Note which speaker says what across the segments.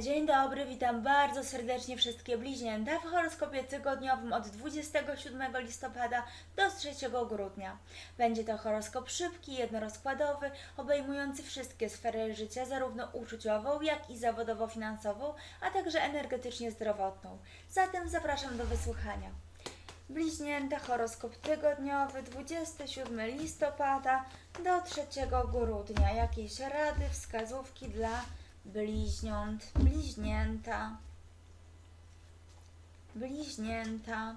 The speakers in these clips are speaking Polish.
Speaker 1: Dzień dobry, witam bardzo serdecznie wszystkie bliźnięta w horoskopie tygodniowym od 27 listopada do 3 grudnia. Będzie to horoskop szybki, jednorozkładowy, obejmujący wszystkie sfery życia, zarówno uczuciową, jak i zawodowo-finansową, a także energetycznie zdrowotną. Zatem zapraszam do wysłuchania. Bliźnięta horoskop tygodniowy 27 listopada do 3 grudnia. Jakieś rady, wskazówki dla bliźniąt, bliźnięta, bliźnięta.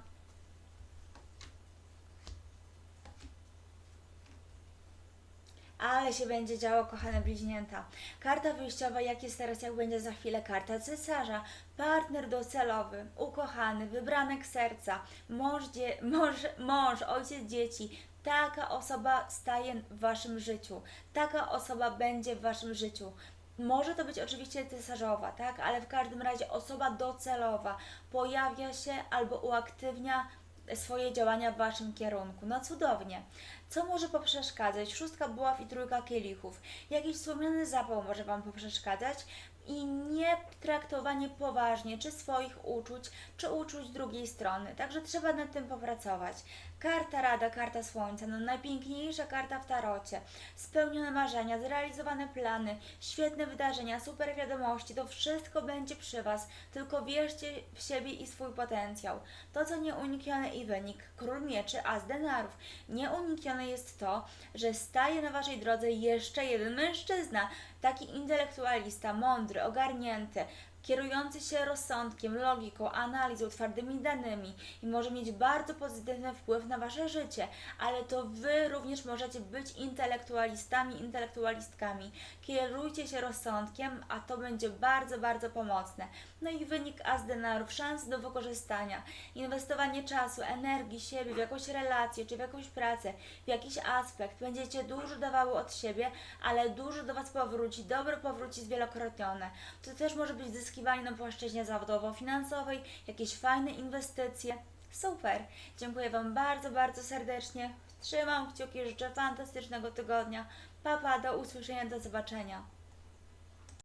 Speaker 1: Ale się będzie działo, kochane bliźnięta. Karta wyjściowa, jak jest teraz, jak będzie za chwilę karta cesarza. Partner docelowy, ukochany, wybranek serca, mąż, dzie- mąż, mąż, ojciec dzieci. Taka osoba staje w waszym życiu. Taka osoba będzie w waszym życiu. Może to być oczywiście cesarzowa, tak? Ale w każdym razie osoba docelowa pojawia się albo uaktywnia swoje działania w Waszym kierunku. No cudownie. Co może poprzeszkadzać? Szóstka buław i trójka kielichów. Jakiś wspomniany zapał może Wam poprzeszkadzać i nie traktowanie poważnie czy swoich uczuć, czy uczuć drugiej strony. Także trzeba nad tym popracować. Karta Rada, karta Słońca, no najpiękniejsza karta w tarocie. Spełnione marzenia, zrealizowane plany, świetne wydarzenia, super wiadomości, to wszystko będzie przy Was. Tylko wierzcie w siebie i swój potencjał. To, co nieuniknione i wynik, król mieczy, as denarów. Nieuniknione jest to, że staje na Waszej drodze jeszcze jeden mężczyzna, taki intelektualista, mądry, ogarnięty, kierujący się rozsądkiem, logiką, analizą, twardymi danymi i może mieć bardzo pozytywny wpływ na Wasze życie, ale to Wy również możecie być intelektualistami, intelektualistkami. Kierujcie się rozsądkiem, a to będzie bardzo, bardzo pomocne. No i wynik as denarów, szans do wykorzystania, inwestowanie czasu, energii, siebie w jakąś relację, czy w jakąś pracę, w jakiś aspekt. Będziecie dużo dawały od siebie, ale dużo do Was powróci, dobro powróci zwielokrotnione. To też może być zyskiwanie na płaszczyźnie zawodowo-finansowej, jakieś fajne inwestycje. Super! Dziękuję Wam bardzo, bardzo serdecznie. Trzymam kciuki, życzę fantastycznego tygodnia. Papa, do usłyszenia, do zobaczenia.